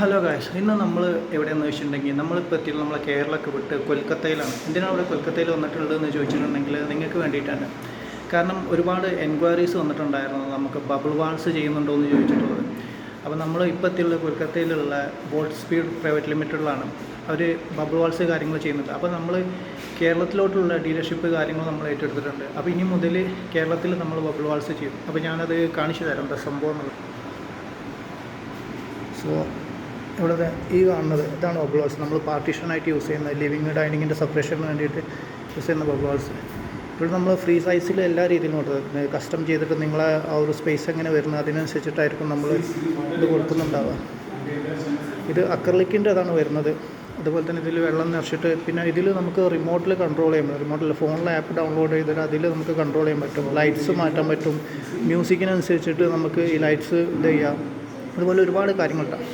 Hello guys ഇന്ന് നമ്മൾ എവിടെയാണെന്ന് വെച്ചിട്ടുണ്ടെങ്കിൽ നമ്മളിപ്പോൾ എത്തിയത് നമ്മളെ കേരളമൊക്കെ വിട്ട് കൊൽക്കത്തയിലാണ്. എന്തിനാണ് ഇവിടെ കൊൽക്കത്തയിൽ വന്നിട്ടുള്ളതെന്ന് ചോദിച്ചിട്ടുണ്ടെങ്കിൽ നിങ്ങൾക്ക് വേണ്ടിയിട്ടാണ്. കാരണം ഒരുപാട് എൻക്വയറീസ് വന്നിട്ടുണ്ടായിരുന്നു. നമുക്ക് ബബിൾ വാൾസ് ചെയ്യുന്നുണ്ടോ എന്ന് ചോദിച്ചിട്ടുള്ളത്. അപ്പോൾ നമ്മൾ ഇപ്പോൾ എത്തിയുള്ള കൊൽക്കത്തയിലുള്ള ബോട്ട് സ്പീഡ് പ്രൈവറ്റ് ലിമിറ്റഡിലാണ് അവർ ബബിൾ വാൾസ് കാര്യങ്ങൾ ചെയ്യുന്നുണ്ട് അപ്പോൾ നമ്മൾ കേരളത്തിലോട്ടുള്ള ഡീലർഷിപ്പ് കാര്യങ്ങൾ നമ്മൾ ഏറ്റെടുത്തിട്ടുണ്ട്. അപ്പോൾ ഇനി മുതൽ കേരളത്തിൽ നമ്മൾ ബബിൾ വാൾസ് ചെയ്യും. അപ്പോൾ ഞാനത് കാണിച്ചു തരാം എന്താ സംഭവം എന്നുള്ളത്. സോ ഇവിടെ ഈ കാണുന്നത് ഇതാണ് ബബ്ലോൾസ് നമ്മൾ പാർട്ടീഷനായിട്ട് യൂസ് ചെയ്യുന്ന ലിവിങ് ഡൈനിങ്ങിന്റെ സെപ്പറേഷന് വേണ്ടിയിട്ട് യൂസ് ചെയ്യുന്ന ബബ്ലോൾസ് ഇവിടെ നമ്മൾ ഫ്രീ സൈസിൽ എല്ലാ രീതിയിലും കൊടുത്തത് കസ്റ്റം ചെയ്തിട്ട് നിങ്ങളെ ആ ഒരു സ്പേസ് എങ്ങനെ വരുന്നത് അതിനനുസരിച്ചിട്ടായിരിക്കും നമ്മൾ ഇത് കൊടുക്കുന്നുണ്ടാവുക. ഇത് അക്രലിക്കിന്റെ അതാണ് വരുന്നത്. അതുപോലെ തന്നെ ഇതിൽ വെള്ളം നിറച്ചിട്ട് പിന്നെ ഇതിൽ നമുക്ക് റിമോട്ടിൽ കൺട്രോൾ ചെയ്യാൻ പറ്റും. റിമോട്ടിൽ ഫോണിൽ ആപ്പ് ഡൗൺലോഡ് ചെയ്തിട്ട് അതിൽ നമുക്ക് കൺട്രോൾ ചെയ്യാൻ പറ്റും. ലൈറ്റ്സ് മാറ്റാൻ പറ്റും. മ്യൂസിക്കിനനുസരിച്ചിട്ട് നമുക്ക് ഈ ലൈറ്റ്സ് ഇത് ചെയ്യാം. അതുപോലെ ഒരുപാട് കാര്യങ്ങളുണ്ടാവും